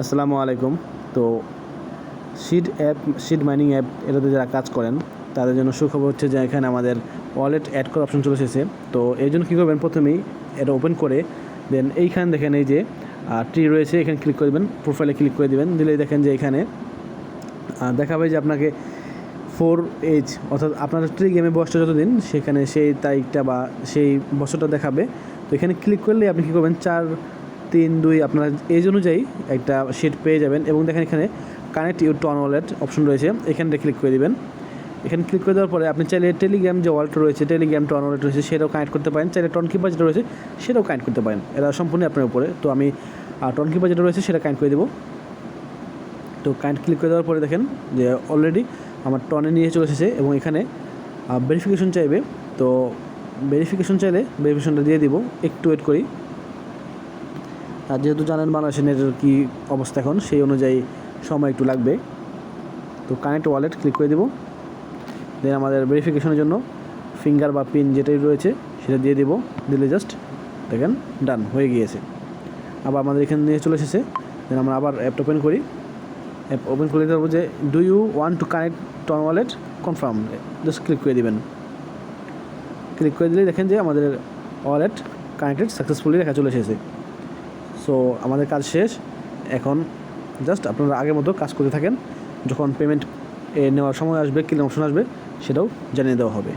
আসসালামু আলাইকুম। তো seed app seed mining app, এটাতে যারা কাজ করেন, তাদের জন্য সুখবর হচ্ছে যে এখানে আমাদের ওয়ালেট অ্যাড করার অপশন চলে এসেছে। তো এই জন্য কী করবেন? প্রথমেই এটা ওপেন করে দেন এইখানে দেখেন এই যে ট্রি রয়েছে, এখানে ক্লিক করে দেবেন, প্রোফাইলে ক্লিক করে দেবেন, দিলেই দেখেন যে এখানে দেখাবে যে আপনাকে ফোর এজ অর্থাৎ আপনার ট্রি গেমে বয়সটা যতদিন, সেখানে সেই তারিখটা বা সেই বছরটা দেখাবে। তো এখানে ক্লিক করলে আপনি কী করবেন? চার তিন, দুই, আপনার এজ অনুযায়ী একটা শিট পেয়ে যাবেন এবং দেখেন এখানে connect your TON wallet option রয়েছে। এখানে ক্লিক করে দিবেন। এখানে ক্লিক করে দেওয়ার পরে আপনি চাইলে টেলিগ্রাম যে ওয়ালেট রয়েছে টেলিগ্রাম টন ওয়ালেট রয়েছে, সেটাও কানেক্ট করতে পারেন। চাইলে টন কিপার যেটা রয়েছে, সেটাও কানেক্ট করতে পারেন। এরা সম্পূর্ণ আপনার উপরে। তো আমি টন কিপার যেটা রয়েছে, সেটা কানেক্ট করে দেবো। তো কারেন্ট ক্লিক করে দেওয়ার পরে দেখেন যে অলরেডি আমার টনে নিয়ে চলে এসেছে এবং এখানে ভেরিফিকেশন চাইবে। তো ভেরিফিকেশন চাইলে ভেরিফিকেশনটা দিয়ে দিব। একটু ওয়েট করি। যেহেতু জানেন বাংলাদেশের কী অবস্থা এখন, সেই অনুযায়ী সময় একটু লাগবে। তো কানেক্ট ওয়ালেট ক্লিক করে দেবো। দেন আমাদের ভেরিফিকেশনের জন্য ফিঙ্গার বা পিন যেটাই রয়েছে, সেটা দিয়ে দেবো। দিলে জাস্ট দেখেন ডান হয়ে গিয়েছে। আবার আমাদের এখানে নিয়ে চলে এসেছে। দেন আমরা আবার অ্যাপটা ওপেন করি। অ্যাপ ওপেন করে দেবো যে do you want to connect TON wallet confirm just click করে দেবেন। ক্লিক করে দিলেই দেখেন যে আমাদের ওয়ালেট কানেক্টেড সাকসেসফুলি লেখা চলে এসেছে। সো আমাদের কাজ শেষ। এখন জাস্ট আপনারা আগের মতো কাজ করে থাকেন। যখন পেমেন্ট নেওয়ার সময় আসবে ক্লিন অপশন আসবে, সেটাও জানিয়ে দেওয়া হবে।